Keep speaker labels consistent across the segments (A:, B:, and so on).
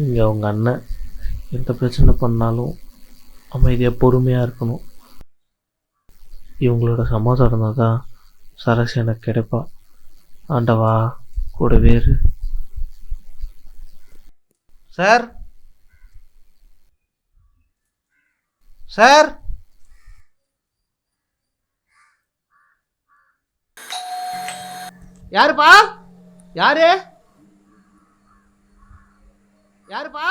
A: இங்கே அவங்க அண்ணன் எந்த பிரச்சனை பண்ணாலும் அமைதியாக பொறுமையாக இருக்கணும். இவங்களோட சமாதானம் தான் சரசு எனக்கு கிடைப்பா. ஆண்டவா கூட வேறு
B: சார்? சார்? யாருப்பா? யாரு? யாருப்பா?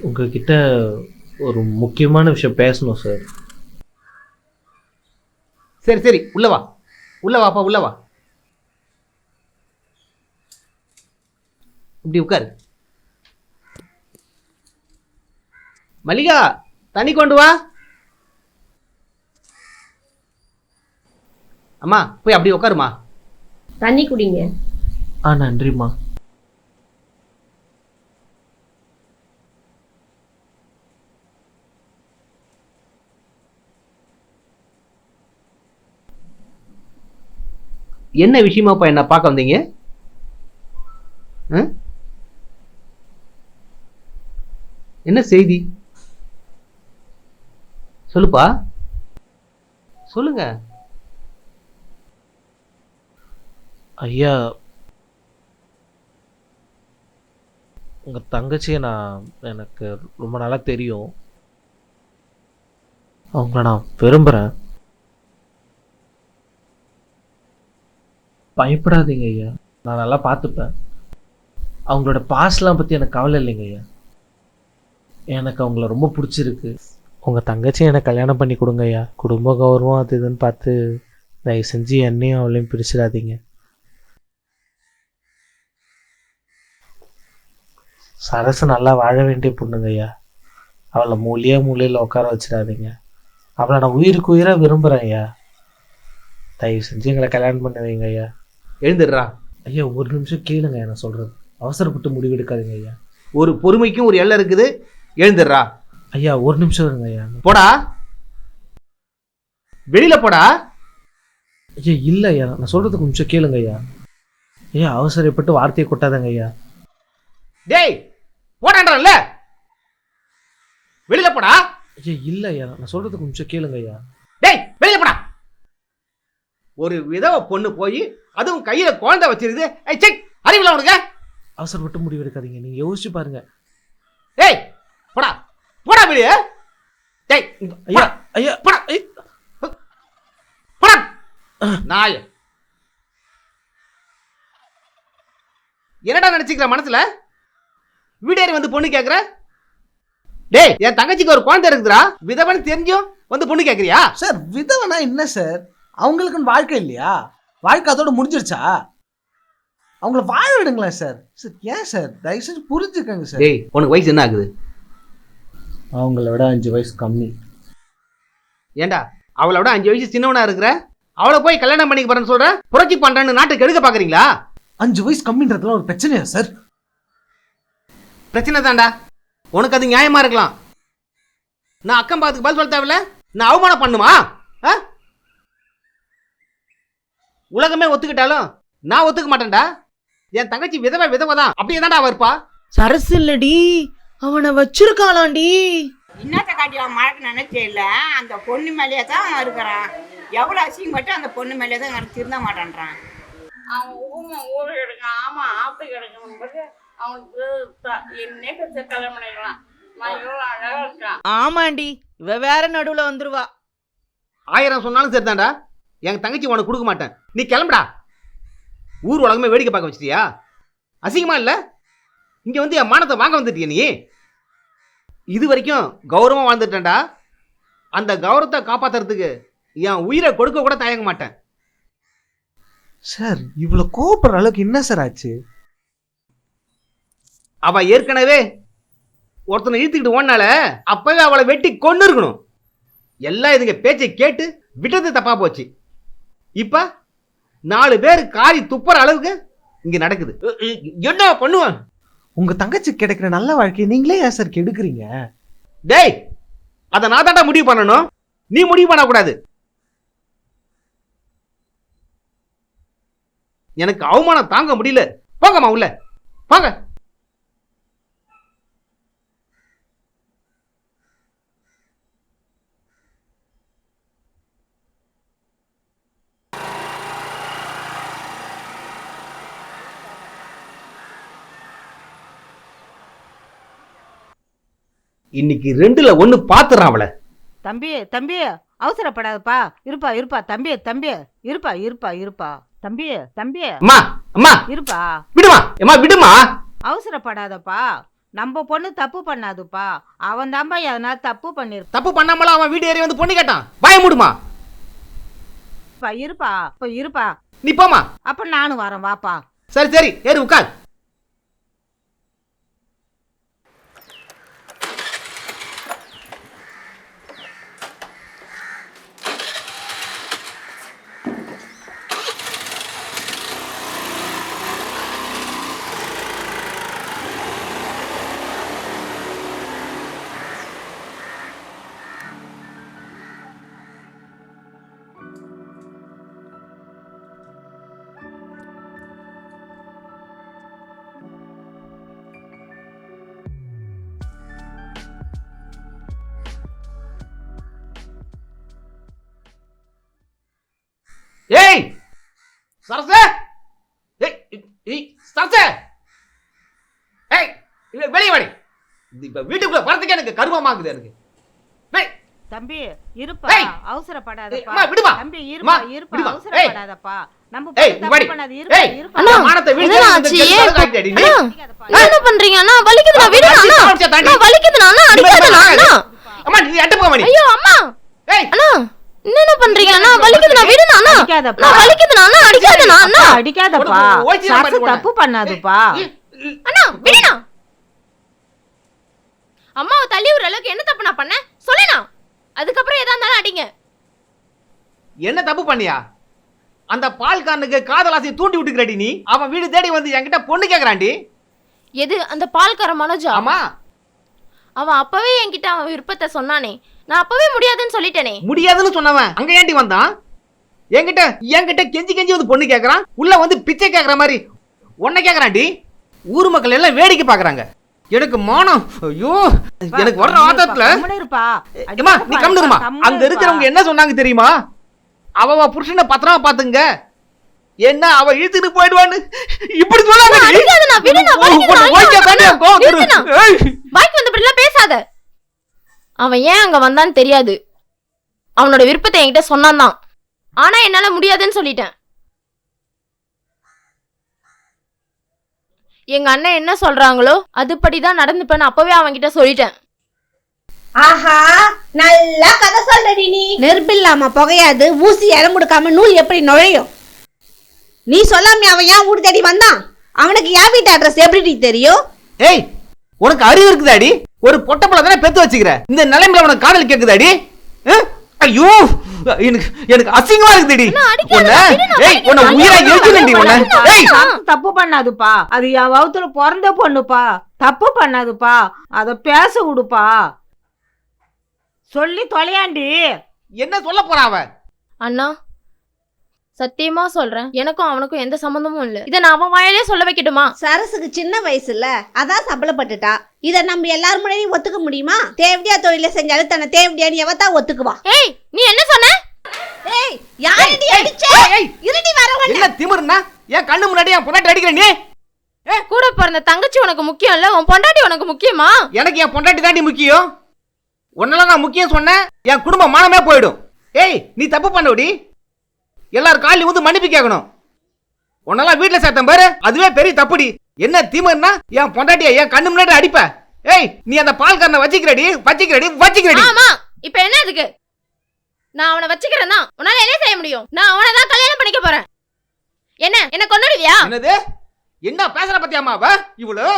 A: உங்ககிட்ட ஒரு முக்கியமான விஷயம் பேசணும் சார்.
B: சரி சரி உள்ள வா. உள்ள வாப்பா உள்ள வா. இப்படி உட்காரு. மல்லிகா தண்ணி கொண்டு வா. அம்மா போய் அப்படி உட்காருமா.
C: தண்ணி குடிங்க.
A: ஆ நன்றிம்மா.
B: என்ன விஷயமாப்பா என்ன பார்க்க வந்தீங்க? என்ன செய்தி? சொல்லுப்பா. சொல்லுங்க.
A: ஐயா உங்கள் தங்கச்சியை நான் எனக்கு ரொம்ப நல்லா தெரியும். அவங்கள நான் விரும்புகிறேன் பயப்படாதீங்க ஐயா. நான் நல்லா பார்த்துப்பேன். அவங்களோட பாஸ்ட்லாம் பற்றி எனக்கு கவலை இல்லைங்க ஐயா. எனக்கு அவங்கள ரொம்ப பிடிச்சிருக்கு. உங்கள் தங்கச்சி எனக்கு கல்யாணம் பண்ணி கொடுங்க ஐயா. குடும்ப கௌரவம் அது இதுன்னு பார்த்து தயவு செஞ்சு என்னையும் அவளையும் பிரிச்சிடாதீங்க. சரசு நல்லா வாழ வேண்டிய பொண்ணுங்க ஐயா. அவளை மூலியாக மூலையில் உட்கார வச்சிடாதீங்க. அவளை நான் உயிருக்கு உயிராக விரும்புகிறேன் ஐயா. தயவு செஞ்சு எங்களை கல்யாணம் பண்ண வைங்க ஐயா.
B: எழுந்துடுறா.
A: ஐயா ஒரு நிமிஷம் கேளுங்க நான் சொல்கிறது அவசரப்பட்டு முடிவெடுக்காதீங்க ஐயா.
B: ஒரு பொறுமைக்கும் ஒரு எல்லை இருக்குது. எழுந்துடுறா.
A: ஐயா ஒரு நிமிஷம் இருங்க ஐயா.
B: போடா. வெளியில போடா.
A: ஐயா இல்லை ஐயா. நான் சொல்கிறதுக்கு நிமிஷம் கேளுங்க ஐயா. ஐயா அவசரப்பட்டு வார்த்தையை கொட்டாதங்க ஐயா.
B: டேய் போடான்றல வெளியில போடா.
A: ஐயா இல்லை ஐயா. நான் சொல்கிறதுக்கு நிமிஷம் கேளுங்க ஐயா.
B: டேய் ஒரு விதவை பொண்ணு போய் அதுவும் கையில குழந்தை வச்சிருக்குது. ஏய் செக் அறிவில்ல உனக்கு?
A: அவசரப்பட்டு முடிவெடுக்காதீங்க நீங்கள் யோசிச்சு பாருங்க.
B: டேய் போடா போடா வெளியே. டேய்
A: ஐயா ஐயா.
B: போடா.
A: ஐ-
B: போடா. நாய. என்னடா நினைச்சுக்கிற மனசுல? வீடேறி வந்து பொண்ணு கேக்குற? டேய் என் தங்கச்சிக்கு ஒரு குழந்தை இருக்குதுடா. விதவன் தெரிஞ்சும் வந்து பொண்ணு கேக்குறியா?
D: சார் விதவனா என்ன சார்? அவங்களுக்குன்னு வாழ்க்கை இல்லையா? வாழ்க்கை அதோட முடிஞ்சிருச்சா? அவங்கள வாழ விடுங்களேன் சார் சார் ஏன் சார் தயவு செஞ்சு புரிஞ்சுக்கங்க சார்
B: டேய் உனக்கு வயசு என்ன ஆகுது?
A: அவங்கள விட அஞ்சு வயசு கம்மி.
B: ஏண்டா அவளை விட அஞ்சு வயசு சின்னவனா இருக்கிற? அவளை போய் கல்யாணம் பண்ணிக்க போறேன்னு சொல்ற? புரட்சி பண்றேன்னு நாட்டுக்கு எடுக்க பாக்குறீங்களா?
D: அஞ்சு வயசு கம்மின்றதுலாம் ஒரு பிரச்சனையா சார்
B: பிரச்சனை தான்டா. உனக்கு அது நியாயமா இருக்கலாம். நான் அக்கம் பாத்துக்கு பதில் சொல்ல தேவையில்ல. நான் அவமானம் பண்ணுமா? ஆ? உலகமே ஒத்துக்கிட்டாலும் நான் ஒத்துக்க மாட்டேன்டா. என் தங்கச்சி விதவை விதவை தான் அப்படியே தான்டா அவ இருப்பா.
E: சரசு இல்லடி. அவனை வச்சிருக்காளாண்டி.
F: என்னத்தை காட்டி அவன் நினைச்சே இல்ல. அந்த பொண்ணு மேலேயே தான் அவன் இருக்கிறான். எவ்வளோ அசிங்கப்பட்டு அந்த பொண்ணு மேலேயே தான் அவன் திருந்த மாட்டேன்றான். அவன் ஊமை ஊரு எடுக்கான் ஆமா ஆப்பு கிடைக்கணும் அவனுக்கு த- என்னே பெற்ற கல்யாணம் பண்ணிக்கலாம் நான் இவ்வளோ அழகா இருக்கான்.
E: ஆமாண்டி இவ வேற நடுவுல வந்துருவா.
B: ஆயிரம் சொன்னாலும் சரிதான்டா. என் தங்கச்சி உனக்கு கொடுக்க மாட்டேன். நீ கிளம்புடா. ஊர் உலகமே வேடிக்கை பார்க்க வச்சிட்டியா? அசிங்கமா இல்ல? இங்க வந்து என் மானத்தை வாங்க வந்துட்டிய நீ? இது வரைக்கும் கௌரவமா வாழ்ந்துட்டேன்டா. அந்த கௌரவத்தை காப்பாத்துறதுக்கு என் உயிரை கொடுக்க கூட தயங்க மாட்டேன்.
D: சார் இவ்வளோ கோவப்படுற அளவுக்கு என்ன சார் ஆச்சு?
B: அவ ஏற்கனவே ஒருத்தனை இழுத்துக்கிட்டு ஓடினால அப்பவே அவளை வெட்டி கொண்டு இருக்கணும் எல்லாம் இதுங்க பேச்சை கேட்டு விட்டது தப்பா போச்சு. இப்ப நாலு பேர் காரி துப்புற அளவுக்கு இங்க நடக்குது. என்ன பண்ணுவேன்?
D: உங்க தங்கச்சி கிடைக்கிற நல்ல வாழ்க்கையை நீங்களே ஏன் சார் கெடுக்குறீங்க?
B: டேய் அதை நான் தாண்டா முடிவு பண்ணணும். நீ முடிவு பண்ணக்கூடாது. எனக்கு அவமானம் தாங்க முடியல. போங்கம்மா உள்ள. போங்க. இன்னைக்கு ரெண்டுல ஒண்ணு பாத்துறான் அவளை.
F: தம்பி தம்பி அவசரப்படாதப்பா. இருப்பா இருப்பா. தம்பி தம்பி. இருப்பா இருப்பா இருப்பா. தம்பி தம்பி.
B: அம்மா அம்மா.
F: இருப்பா.
B: விடுமா அம்மா விடுமா.
F: அவசரப்படாதப்பா. நம்ம பொண்ணு தப்பு பண்ணாதுப்பா. அவன் தான்பா எதனா தப்பு பண்ணிருப்பா
B: தப்பு பண்ணாமல அவன் வீடு ஏறி வந்து பொண்ணு கேட்டான்? பய மூடுமா.
F: இருப்பா இப்ப இருப்பா.
B: நீ போமா
F: அப்ப நானும் வரேன் வாப்பா.
B: சரி சரி. ஏறு உட்கார். ஏய் சரசே! ஏய் ஏய் சரசே! ஏய் இல்ல வெளிய வாடி. இப்ப வீட்டுக்குள்ள வரதுக்கே எனக்கு கருமமாக்குது எனக்கு.
F: தம்பி இருப்பா. அவசரப்படாதப்பா.
B: விடுமா.
F: தம்பி இருப்பா இருப்பா. அவசரப்படாதப்பா. நம்ம
B: வாடி.
F: பண்ணாது. இருப்பா இருப்பா.
B: அண்ணா, மானத்தை வீடு.
G: என்ன பண்றீங்க? அண்ணா விடுங்க
B: அடிச்சு
G: அண்ணா
B: தாண்டி.
G: அண்ணா வலிக்குதுண்ணா அண்ணா அடிக்காதண்ணா அண்ணா
B: அம்மா நீ அட்டு போக
G: ஐயோ அம்மா
B: ஏய்
G: அண்ணா என்ன பண்றீங்க அண்ணா வலிக்குதுண்ணா விடுண்ணா அண்ணா
F: அடிக்காதப்பா.
G: அண்ணா வலிக்குதுண்ணா அண்ணா அடிக்காதண்ணா அண்ணா.
F: அப்பா, அடிக்காதப்பா.
B: உனக்கு ஓய்ச்சி தான்
F: சரசு
B: பாரு
F: தப்பு பண்ணாதுப்பா.
G: அண்ணா விடுண்ணா. அம்மாவை தள்ளி விடுற அளவுக்கு என்ன தப்பு நான் பண்ணேன்? சொல்லுண்ணா. அதுக்கப்புறம் எதா இருந்தாலும் அடிங்க.
B: என்ன தப்பு பண்ணியா? அந்த பால்காரனுக்கு காதலாசை தூண்டி விட்டுக்கிறடி நீ. அவன் வீடு தேடி வந்து என்கிட்ட பொண்ணு கேக்குறான்டி.
G: எது அந்த பால்கார மனோஜா?
B: ஆமா.
G: அவன் அப்பவே என்கிட்ட அவன் விருப்பத்தை சொன்னானே. நான் அப்பவே முடியாதுன்னு சொல்லிட்டேனே.
B: முடியாதுன்னு சொன்னவன். அங்க ஏண்டி வந்தான்? என்கிட்ட என்கிட்ட கெஞ்சி கெஞ்சி வந்து பொண்ணு கேக்குறான். உள்ள வந்து பிச்சை கேக்குற மாதிரி உன்னை கேக்குறான்டி ஊர் மக்கள் எல்லாம் வேடிக்கை பாக்குறாங்க. எனக்கு மானம். ஐயோ எனக்கு வர்ற
F: இருப்பா.
B: ஏம்மா நீ கம்முனுமா அங்க இருக்கிறவங்க என்ன சொன்னாங்க தெரியுமா? அவ புருஷனை பத்திரமா பாத்துங்க. என்ன அவ இழுத்துட்டு போயிடுவான்னு? இப்படி. ஏய்.
G: பாய்க்கு வந்தபடிலாம் பேசாத. அவன் ஏன் அங்க வந்தான்னு தெரியாது. அவனோட விருப்பத்தை என்கிட்ட சொன்னான் தான். ஆனா என்னால முடியாதுன்னு சொல்லிட்டேன். எங்க அண்ணன் என்ன சொல்றாங்களோ அதுபடிதான் நடந்துப்பேன்னு அப்பவே அவன்கிட்ட சொல்லிட்டேன்.
C: ஆஹா நல்லா கதை சொல்றடி நீ. நெருப்பு இல்லாம புகையாது ஊசி இடம் கொடுக்காம நூல் எப்படி நுழையும்? நீ சொல்லாம அவன் ஏன் வீடு தேடி வந்தான்? அவனுக்கு என் வீட்டு அட்ரஸ் எப்படி தெரியும்?
B: ஏய் உனக்கு அறிவு இருக்குதாடி? ஒரு பொட்டப்பள தானே பெத்து வச்சுக்கிற? இந்த நிலைமையில உனக்கு காதல் கேக்குதாடி? ஐயோ! எனக்கு எனக்கு அசிங்கமா இருக்குதுடி. உன்னை ஏய் உன்னை உயிரா உன்னை. ஏய்!
F: தப்பு பண்ணாதுப்பா. அது என் வகுத்துல பிறந்த பொண்ணுப்பா. தப்பு பண்ணாதுப்பா. அத பேச விடுப்பா. சொல்லி தொலையாண்டி.
B: என்ன சொல்ல போறா அவ
G: அண்ணா சத்தியமா சொல்றேன். எனக்கும் அவனுக்கும் எந்த சம்மந்தமும் இல்ல. இதை நான் அவன் வாயிலே சொல்ல வைக்கட்டுமா?
C: சரசுக்கு சின்ன வயசுல அதான் சம்பளப்பட்டுட்டா இத நம்ம எல்லாரும் முன்னாடியும் ஒத்துக்க முடியுமா? தேவடியா தொழில செஞ்சாலும் தன்னை தேவடியான்னு எவத்தா ஒத்துக்குவா?
G: ஏய் நீ என்ன சொன்ன?
C: ஏய் யாரடி அடிச்ச? இருடி வரவன்
B: என்ன திமிருன்னா? என் கண்ணு முன்னாடி என் பொண்டாட்டி அடிக்கிற நீ?
G: கூட பிறந்த தங்கச்சி உனக்கு முக்கியம் இல்ல? உன் பொண்டாட்டி உனக்கு முக்கியமா?
B: எனக்கு என் பொண்டாட்டி தாண்டி முக்கியம். உன்னெல்லாம் நான் முக்கியம் சொன்னேன் என் குடும்ப மானமே போயிடும். ஏய் நீ தப்பு பண்ணடி. எல்லாரும் காலையும் வந்து மன்னிப்பு கேட்கணும். உன்னெல்லாம் வீட்டுல சேர்த்தேன் பாரு. அதுவே பெரிய தப்புடி. என்ன தீமன்னா என் பொண்டாட்டிய என் கண்ணு முன்னாடி அடிப்ப. ஏய் நீ அந்த பால்காரனை வச்சிக்கிறடி வச்சிக்கிறடி வச்சிக்கிறடி.
G: ஆமா. இப்ப என்ன இதுக்கு? நான் அவனை வச்சுக்கிறேன் தான் உன்னால என்ன செய்ய முடியும்? நான் அவனை தான் கல்யாணம் பண்ணிக்க போறேன். என்ன? என்ன கொண்டுடுவியா
B: என்னது? என்ன பேசுற பத்தியாமா அவ இவ்வளவு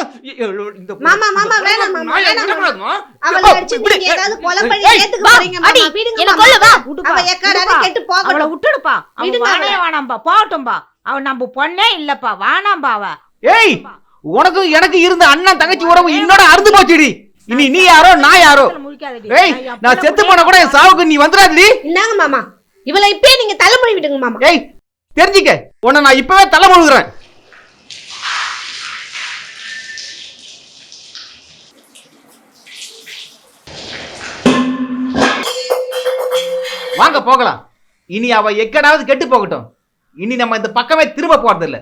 B: இந்த
C: மாமா, மாமா, வேணாம், மாமா, வேணாம்? அவளை அடிச்சு நீங்க ஏதாவது கொலை பண்ணி ஏத்துக்க போறீங்க மாமா. விடுங்க
G: என்ன. கொல்ல வா.
C: அவ
F: விடுப்பா.
C: கெட்டு
F: அவளை
C: போகட்டும்
F: விட்டுடுப்பா. அவன்
C: அவளை.
F: வேணாம்பா. போகட்டும்பா. அவன் நம்ம பொண்ணே இல்லப்பா. வானாம்பா அவ
B: ஏய் உனக்கு எனக்கு இருந்த அண்ணன் தங்கச்சி உறவு இன்னோட அறுந்து போச்சுடி. இனி நீ யாரோ நான் யாரோ. ஏய் நான் செத்து போன கூட என் சாவுக்கு நீ வந்துடாதடி.
C: இந்தாங்க மாமா. இவளை இப்பயே நீங்க தலைமுறை விடுங்க மாமா.
B: ஏய் தெரிஞ்சுக்க. உன்னை நான் இப்பவே தலை முழுகிறேன் வாங்க போகலாம். இனி அவ எக்கடாவது கெட்டு போகட்டும். இனி நம்ம இந்த பக்கமே திரும்ப போறதில்ல.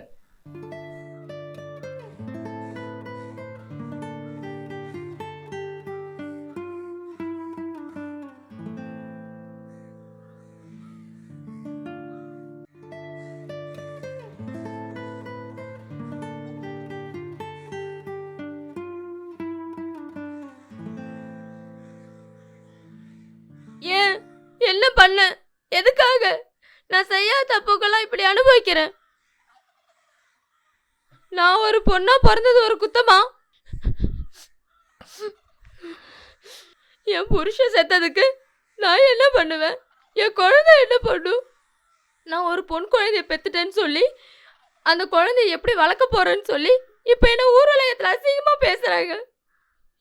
G: எதுக்காக? நான் செய்யாத தப்புக்கெல்லாம் இப்படி அனுபவிக்கிறேன். நான் ஒரு பொண்ணா பிறந்தது ஒரு குத்தமா? என் புருஷன் செத்ததுக்கு நான் என்ன பண்ணுவேன்? என் குழந்தை என்ன பண்ணும் நான் ஒரு பொன் குழந்தைய பெத்துட்டேன்னு சொல்லி அந்த குழந்தைய எப்படி வளர்க்க போறேன்னு சொல்லி இப்போ என்ன ஊர் உலகத்தில் அசிங்கமாக பேசுகிறாங்க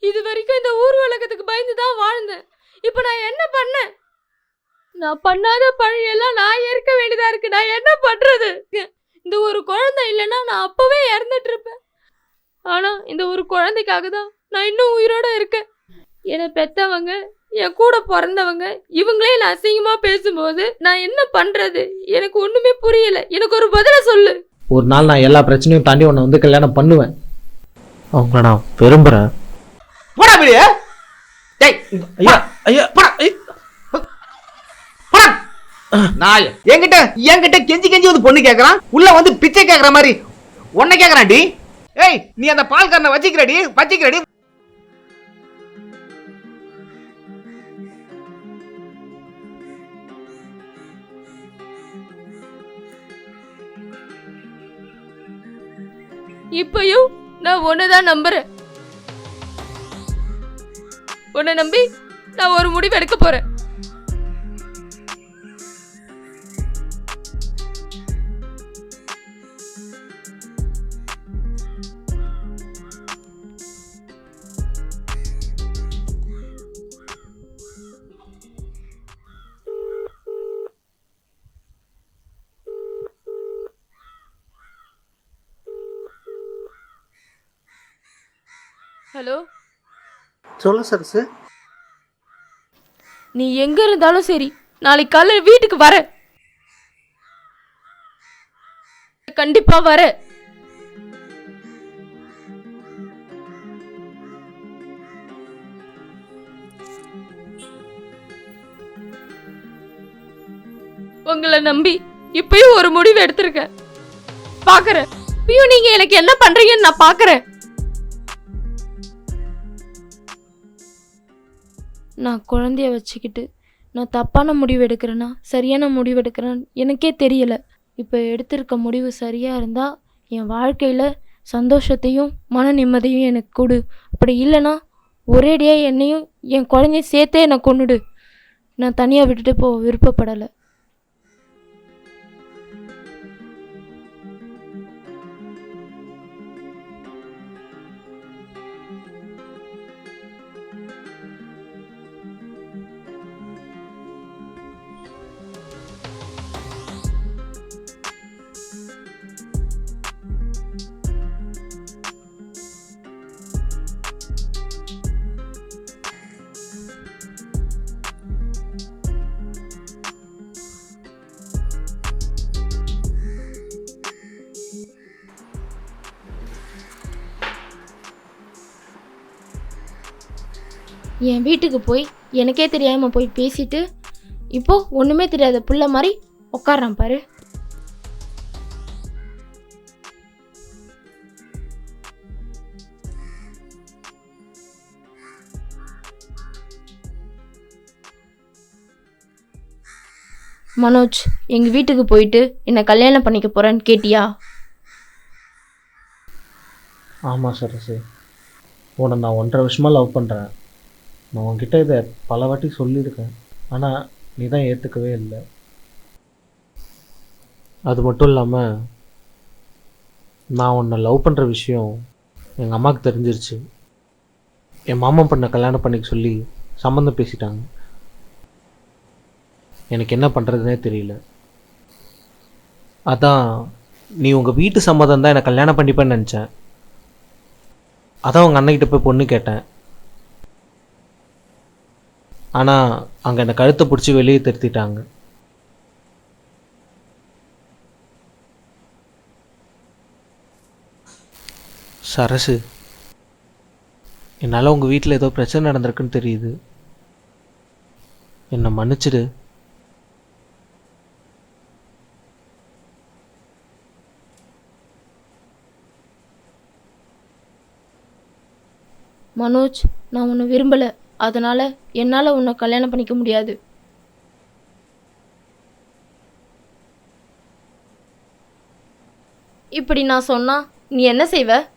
G: இது வரைக்கும் இந்த ஊர் உலகத்துக்கு பயந்து தான் வாழ்ந்தேன். இப்போ நான் என்ன பண்ணேன்? நான் பண்ணாத பழியெல்லாம் நான் ஏற்க வேண்டியதா இருக்கு. நான் என்ன பண்றது? இந்த ஒரு குழந்தை இல்லைன்னா நான் அப்பவே இறந்துட்டு இருப்பேன் ஆனா இந்த ஒரு குழந்தைக்காக தான் நான் இன்னும் உயிரோட இருக்கேன். என்னை பெத்தவங்க என் கூட பிறந்தவங்க இவங்களே நான் அசிங்கமா பேசும்போது நான் என்ன பண்றது? எனக்கு ஒண்ணுமே புரியல. எனக்கு ஒரு பதில சொல்லு.
A: ஒரு நாள் நான் எல்லா பிரச்சனையும் தாண்டி உன்னை வந்து கல்யாணம் பண்ணுவேன். அவங்கள நான்
B: போடா டேய்
A: ஐயா ஐயா.
B: போடா
A: ஐ-
B: போடா நாய் என்கிட்ட என்கிட்ட கெஞ்சி கெஞ்சி வந்து பொண்ணு கேக்குறான். உள்ள வந்து பிச்சை கேக்குற மாதிரி. உன்னை கேக்குறான் டி. ஏய் நீ அந்த பால் பால்காரனை வச்சிக்கிறடி வச்சிக்கிறடி.
G: இப்பயும் நான் ஒண்ணுதான் நம்புறேன். உன்னை நம்பி நான் ஒரு முடிவு எடுக்க போறேன்.
D: சொல்ல சரசு.
G: நீ எங்க இருந்தாலும் சரி நாளைக்கு காலையில வீட்டுக்கு வர. கண்டிப்பா வர. உங்களை நம்பி இப்பயும் ஒரு முடிவு எடுத்திருக்கேன். பாக்குறேன். இப்பயும் நீங்க எனக்கு என்ன பண்றீங்கன்னு நான் பாக்குறேன். நான் குழந்தைய வச்சுக்கிட்டு நான் தப்பான முடிவு எடுக்கிறேன்னா சரியான முடிவு எடுக்கிறேன்னு எனக்கே தெரியலை. இப்போ எடுத்திருக்க முடிவு சரியாக இருந்தால் என் வாழ்க்கையில் சந்தோஷத்தையும் மன நிம்மதியும் எனக்கு கொடு. அப்படி இல்லைன்னா ஒரேடியாக என்னையும் என் குழந்தைய சேர்த்தே என்னை கொன்னுடு. நான் தனியாக விட்டுட்டு போக விருப்பப்படலை. என் வீட்டுக்கு போய் எனக்கே தெரியாமல் போய் பேசிட்டு இப்போ ஒன்றுமே தெரியாத புள்ள மாதிரி உட்காடுறான் பாரு. மனோஜ் எங்கள் வீட்டுக்கு போயிட்டு என்னை கல்யாணம் பண்ணிக்க போகிறேன்னு கேட்டியா?
A: ஆமாம் சரசு. உன்னை நான் ஒன்றரை வருஷமாக லவ் பண்ணுறேன் நான் உன்கிட்ட இதை பல வாட்டி சொல்லியிருக்கேன். ஆனால் நீ தான் ஏற்றுக்கவே இல்லை. அது மட்டும் இல்லாமல் நான் உன்னை லவ் பண்ணுற விஷயம் எங்கள் அம்மாவுக்கு தெரிஞ்சிருச்சு. என் மாமா பண்ண கல்யாணம் பண்ணிக்க சொல்லி சம்மந்தம் பேசிட்டாங்க. எனக்கு என்ன பண்ணுறதுனே தெரியல. அதான் நீ உங்கள் வீட்டு சம்மதம் தான் என்னை கல்யாணம் பண்ணிப்பேன்னு நினச்சேன். அதான் உங்கள் அண்ணன்கிட்ட போய் பொண்ணு கேட்டேன். ஆனால் அங்கே என்னை கழுத்தை பிடிச்சி வெளியே திருத்திட்டாங்க. சரசு என்னால் உங்கள் வீட்டில் ஏதோ பிரச்சனை நடந்திருக்குன்னு தெரியுது. என்னை மன்னிச்சிடு.
G: மனோஜ் நான் உன்னை விரும்பலை. அதனால் என்னால் உன்னை கல்யாணம் பண்ணிக்க முடியாது. இப்படி நான் சொன்னா நீ என்ன செய்வ?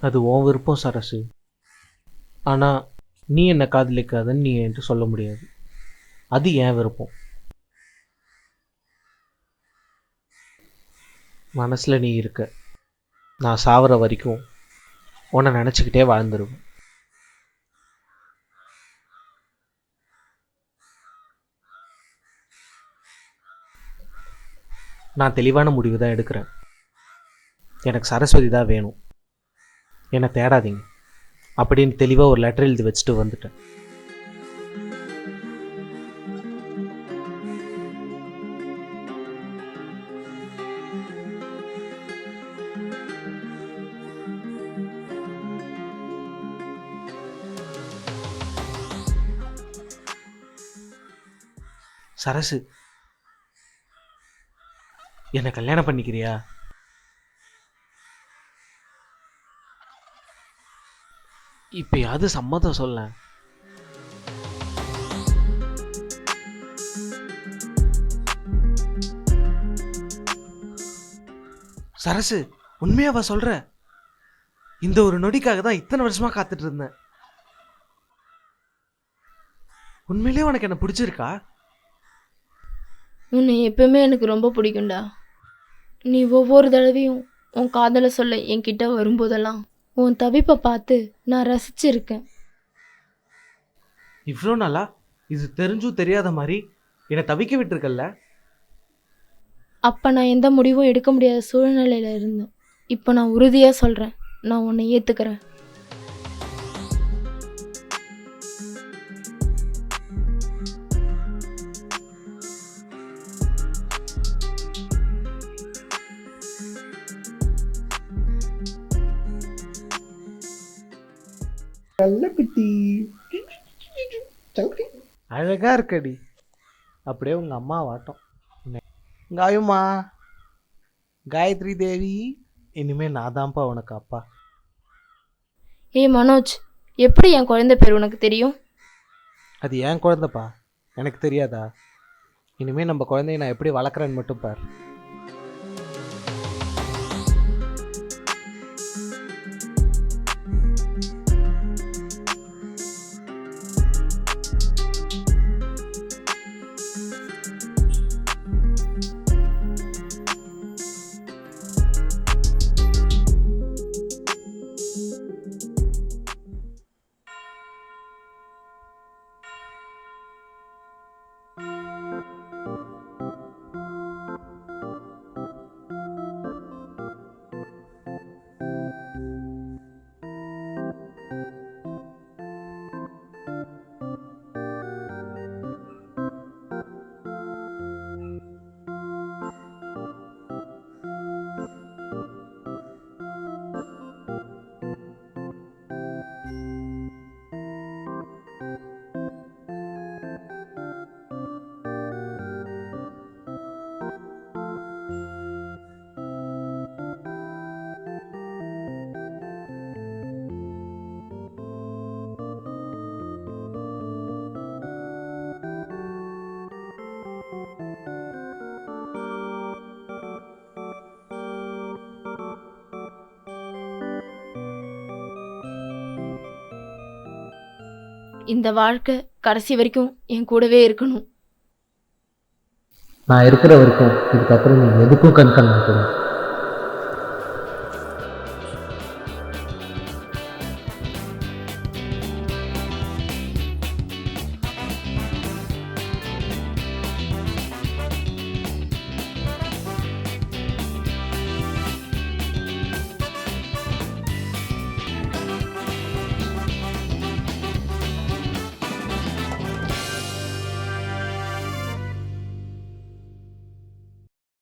A: அது உன் விருப்பம் சரசு. ஆனால் நீ என்னை காதலிக்காதன்னு நீ என்கிட்ட சொல்ல முடியாது. அது என் விருப்பம். மனசில் நீ இருக்க. நான் சாவர வரைக்கும் உன்னை நினச்சிக்கிட்டே வாழ்ந்துருவேன் நான் தெளிவான முடிவு தான் எடுக்கிறேன். எனக்கு சரஸ்வதி தான் வேணும். என்னை தேடாதீங்க. அப்படின்னு தெளிவாக ஒரு லெட்டர் எழுதி வச்சுட்டு வந்துட்டேன். சரசு. என்னை கல்யாணம் பண்ணிக்கிறியா? இப்பயாவது சம்மதம் சொல்ல சரசு உண்மையாவா சொல்ற? இந்த ஒரு நொடிக்காக தான் இத்தனை வருஷமா காத்துட்டு இருந்தேன். உண்மையிலேயே உனக்கு என்ன பிடிச்சிருக்கா?
G: உன்னை எப்பவுமே எனக்கு ரொம்ப பிடிக்கும்டா. நீ ஒவ்வொரு தடவையும் உன் காதலை சொல்ல என்கிட்ட வரும்போதெல்லாம் உன் தவிப்பை பார்த்து நான் ரசிச்சிருக்கேன்.
A: இவ்வளோ நாளா? இது தெரிஞ்சும் தெரியாத மாதிரி என்னை தவிக்க விட்டுருக்கல்ல?
G: அப்போ நான் எந்த முடிவும் எடுக்க முடியாத சூழ்நிலையில் இருந்தேன். இப்போ நான் உறுதியாக சொல்கிறேன் நான் உன்னை ஏற்றுக்கிறேன்
A: அழகா இருக்கடி. அப்படியே உங்க அம்மா வாட்டம். காயுமா காயத்ரி தேவி இனிமே நான் தான்ப்பா உனக்கு அப்பா.
G: ஏய் மனோஜ் எப்படி என் குழந்தை பேர் உனக்கு தெரியும்?
A: அது என் குழந்தைப்பா. எனக்கு தெரியாதா? இனிமே நம்ம குழந்தைய நான் எப்படி வளர்க்குறேன்னு மட்டும் பார்.
G: இந்த வாழ்க்கை கடைசி வரைக்கும் என் கூடவே இருக்கணும்.
A: நான் இருக்கிற வரைக்கும் இதுக்கப்புறம் நீ எதுக்கும் கண்